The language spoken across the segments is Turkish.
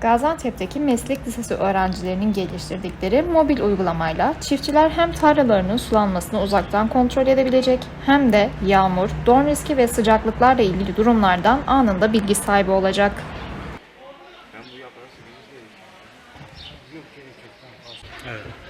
Gaziantep'teki meslek lisesi öğrencilerinin geliştirdikleri mobil uygulamayla çiftçiler hem tarlalarının sulanmasını uzaktan kontrol edebilecek hem de yağmur, don riski ve sıcaklıklarla ilgili durumlardan anında bilgi sahibi olacak. Evet.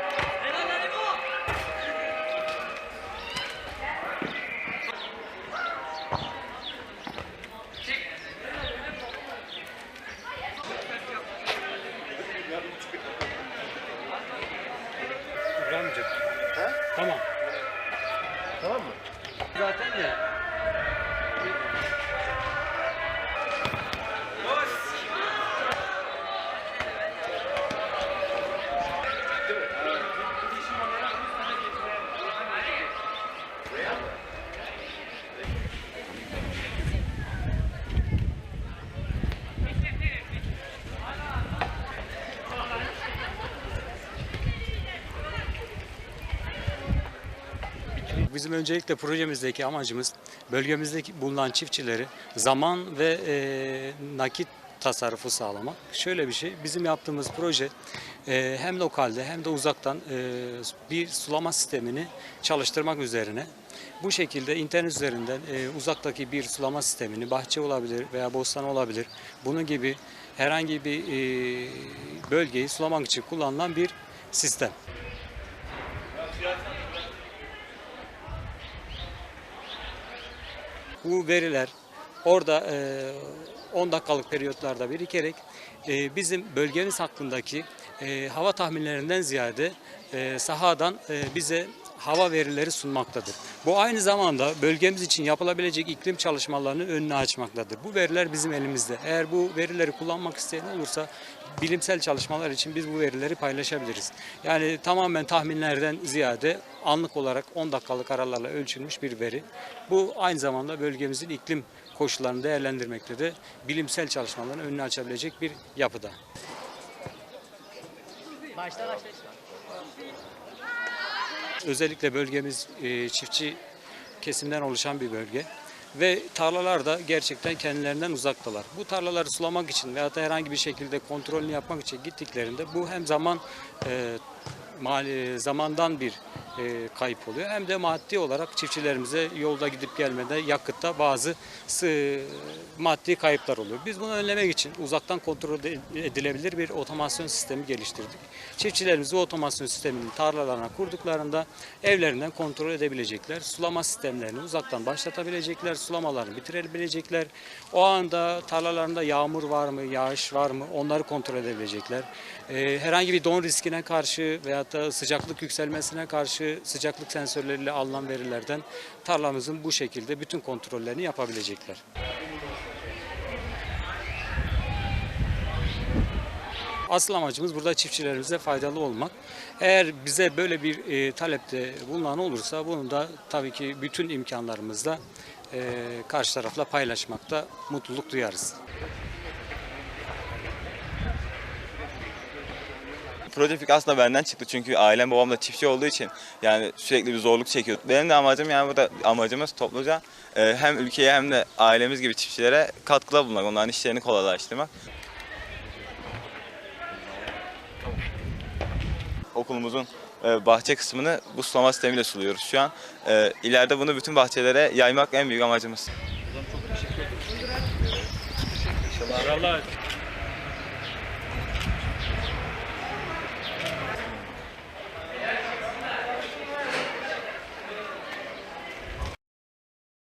Exatamente. Bizim öncelikle projemizdeki amacımız bölgemizdeki bulunan çiftçileri zaman ve e, nakit tasarrufu sağlamak. Şöyle bir şey, bizim yaptığımız proje e, hem lokalde hem de uzaktan e, bir sulama sistemini çalıştırmak üzerine. Bu şekilde internet üzerinden e, uzaktaki bir sulama sistemini, bahçe olabilir veya bostan olabilir, bunun gibi herhangi bir e, bölgeyi sulamak için kullanılan bir sistem. Bu veriler orada e, 10 dakikalık periyotlarda birikerek e, bizim bölgemiz hakkındaki e, hava tahminlerinden ziyade e, sahadan e, bize hava verileri sunmaktadır. Bu aynı zamanda bölgemiz için yapılabilecek iklim çalışmalarının önünü açmaktadır. Bu veriler bizim elimizde. Eğer bu verileri kullanmak isteyen olursa bilimsel çalışmalar için biz bu verileri paylaşabiliriz. Yani tamamen tahminlerden ziyade anlık olarak 10 dakikalık aralarla ölçülmüş bir veri. Bu aynı zamanda bölgemizin iklim koşullarını değerlendirmekte de bilimsel çalışmaların önünü açabilecek bir yapıda. Özellikle bölgemiz e, çiftçi kesimden oluşan bir bölge ve tarlalar da gerçekten kendilerinden uzaktalar. Bu tarlaları sulamak için veya da herhangi bir şekilde kontrolünü yapmak için gittiklerinde bu hem zaman e, mali zamandan bir e, kayıp oluyor hem de maddi olarak çiftçilerimize yolda gidip gelmede yakıtta bazı maddi kayıplar oluyor. Biz bunu önlemek için uzaktan kontrol edilebilir bir otomasyon sistemi geliştirdik. Çiftçilerimiz bu otomasyon sistemini tarlalarına kurduklarında evlerinden kontrol edebilecekler. Sulama sistemlerini uzaktan başlatabilecekler, sulamalarını bitirebilecekler. O anda tarlalarında yağmur var mı, yağış var mı onları kontrol edebilecekler. Ee, herhangi bir don riskine karşı veyahut da sıcaklık yükselmesine karşı sıcaklık sensörleriyle alınan verilerden tarlamızın bu şekilde bütün kontrollerini yapabilecekler. Asıl amacımız burada çiftçilerimize faydalı olmak. Eğer bize böyle bir e, talepte bulunan olursa bunu da tabii ki bütün imkanlarımızla e, karşı tarafla paylaşmakta mutluluk duyarız. Proje fikri aslında benden çıktı çünkü ailem babam da çiftçi olduğu için yani sürekli bir zorluk çekiyor. Benim de amacım yani burada amacımız topluca e, hem ülkeye hem de ailemiz gibi çiftçilere katkıda bulunmak, onların işlerini kolaylaştırmak. Okulumuzun e, bahçe kısmını bu sulama sistemiyle suluyoruz şu an. E, ileride bunu bütün bahçelere yaymak en büyük amacımız. Allah